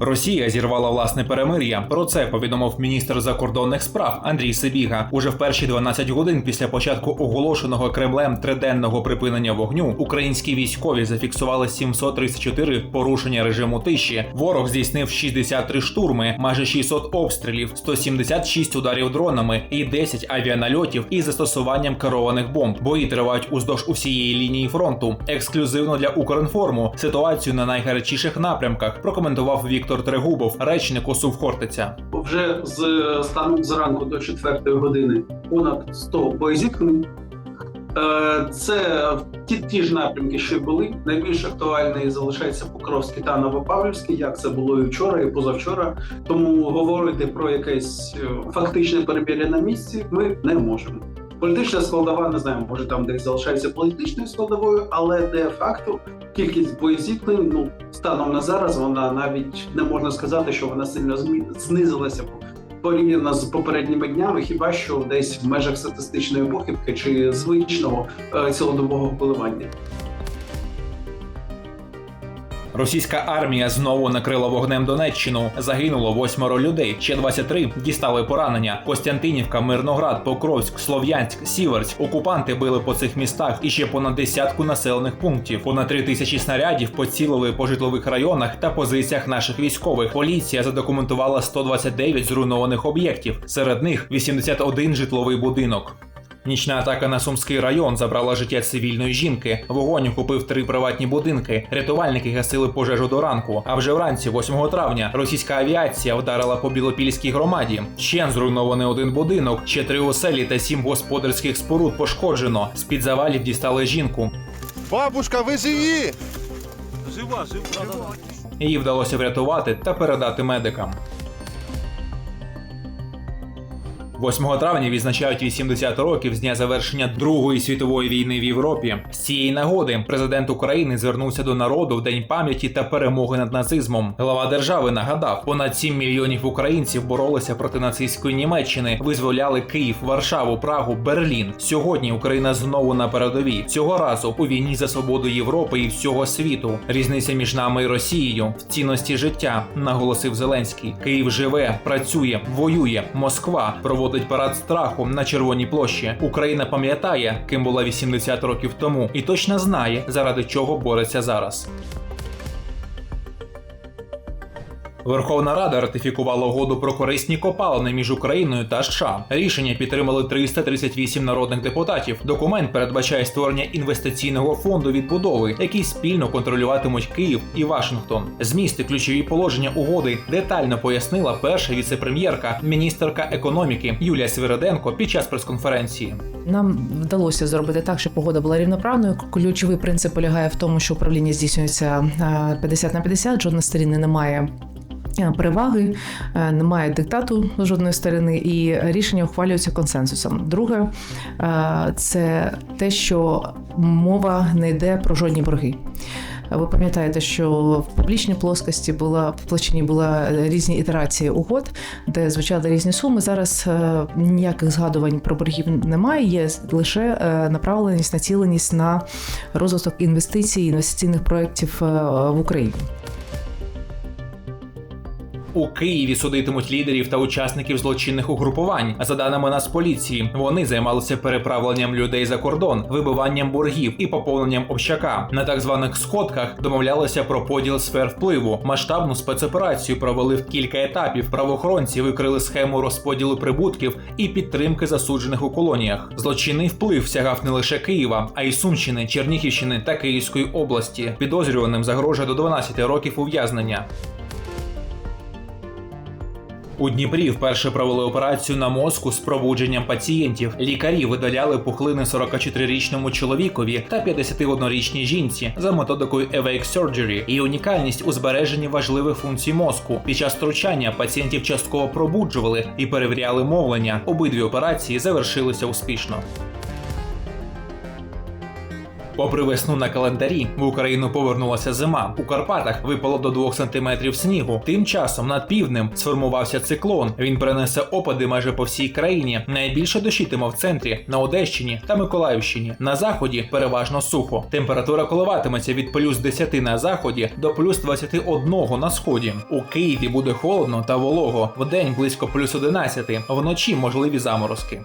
Росія зірвала власне перемир'я. Про це повідомив міністр закордонних справ Андрій Сибіга. Уже в перші 12 годин після початку оголошеного Кремлем триденного припинення вогню українські військові зафіксували 734 порушення режиму тиші. Ворог здійснив 63 штурми, майже 600 обстрілів, 176 ударів дронами і 10 авіанальотів із застосуванням керованих бомб. Бої тривають уздовж усієї лінії фронту. Ексклюзивно для Укрінформу ситуацію на найгарячіших напрямках прокоментував Віктор Трегубов, речник ОСУВ Хортиця. вже з станом зранку до 4 години понад 100 боєзіткнень. Це ті, ті ж напрямки, що й були. Найбільш актуальний залишається Покровський та Новопавлівський, як це було і вчора, і позавчора. Тому говорити про якесь е, фактичне перебір'я на місці ми не можемо. Політична складова, не знаю, може там десь залишається політичною складовою, але де факту кількість боєзіткнень, ну станом на зараз, вона навіть не можна сказати, що вона сильно змі- знизилася порівняно з попередніми днями, хіба що десь в межах статистичної похибки чи звичного е, цілодобового коливання. Російська армія знову накрила вогнем Донеччину. Загинуло восьмеро людей. Ще 23 дістали поранення. Костянтинівка, Мирноград, Покровськ, Слов'янськ, Сіверськ. Окупанти били по цих містах і ще понад десятку населених пунктів. Понад три тисячі снарядів поцілили по житлових районах та позиціях наших військових. Поліція задокументувала 129 зруйнованих об'єктів. Серед них 81 житловий будинок. Нічна атака на Сумський район забрала життя цивільної жінки. Вогонь охопив три приватні будинки. Рятувальники гасили пожежу до ранку. А вже вранці, 8 травня, російська авіація вдарила по Білопільській громаді. Ще зруйнований один будинок, ще три оселі та сім господарських споруд пошкоджено. З під завалів дістали жінку. Бабушка, ви живі! Жива, жива. Її вдалося врятувати та передати медикам. 8 травня відзначають 80 років з дня завершення Другої світової війни в Європі. З цієї нагоди президент України звернувся до народу в день пам'яті та перемоги над нацизмом. Глава держави нагадав, понад 7 мільйонів українців боролися проти нацистської Німеччини, визволяли Київ, Варшаву, Прагу, Берлін. Сьогодні Україна знову на передовій. Цього разу у війні за свободу Європи і всього світу. Різниця між нами і Росією в цінності життя, наголосив Зеленський. Київ живе, працює, воює. Москва проводить парад страху на Червоній площі. Україна пам'ятає, ким була 80 років тому, і точно знає, заради чого бореться зараз. Верховна Рада ратифікувала угоду про корисні копалини між Україною та США. Рішення підтримали 338 народних депутатів. Документ передбачає створення інвестиційного фонду відбудови, який спільно контролюватимуть Київ і Вашингтон. Змісти ключові положення угоди детально пояснила перша віцепрем'єрка, міністерка економіки Юлія Свириденко під час прес-конференції. Нам вдалося зробити так, щоб погода була рівноправною. Ключовий принцип полягає в тому, що управління здійснюється е, 50 на 50, жодна сторона не має. Переваги е, немає диктату з жодної сторони, і рішення ухвалюються консенсусом. Друге, е, це те, що мова не йде про жодні борги. Ви пам'ятаєте, що в публічній плоскості була в площині була різні ітерації угод, де звучали різні суми. Зараз е, ніяких згадувань про боргів немає. Є лише направленість, націленість на розвиток інвестицій, інвестиційних проєктів в Україні. У Києві судитимуть лідерів та учасників злочинних угрупувань. За даними Нацполіції, вони займалися переправленням людей за кордон, вибиванням боргів і поповненням общака. На так званих сходках домовлялися про поділ сфер впливу. Масштабну спецоперацію провели в кілька етапів. Правоохоронці викрили схему розподілу прибутків і підтримки засуджених у колоніях. Злочинний вплив сягав не лише Києва, а й Сумщини, Чернігівщини та Київської області. Підозрюваним загрожує до 12 років ув'язнення. У Дніпрі вперше провели операцію на мозку з пробудженням пацієнтів. Лікарі видаляли пухлини 44-річному чоловікові та 51-річній жінці за методикою Awake Surgery і унікальність у збереженні важливих функцій мозку. Під час втручання пацієнтів частково пробуджували і перевіряли мовлення. Обидві операції завершилися успішно. Попри весну на календарі, в Україну повернулася зима. У Карпатах випало до 2 см снігу. Тим часом над півднем сформувався циклон. Він принесе опади майже по всій країні. Найбільше дощитиме в центрі, на Одещині та Миколаївщині. На заході переважно сухо. Температура коливатиметься від плюс 10 на заході до плюс 21 на сході. У Києві буде холодно та волого. Вдень близько плюс 11, вночі можливі заморозки.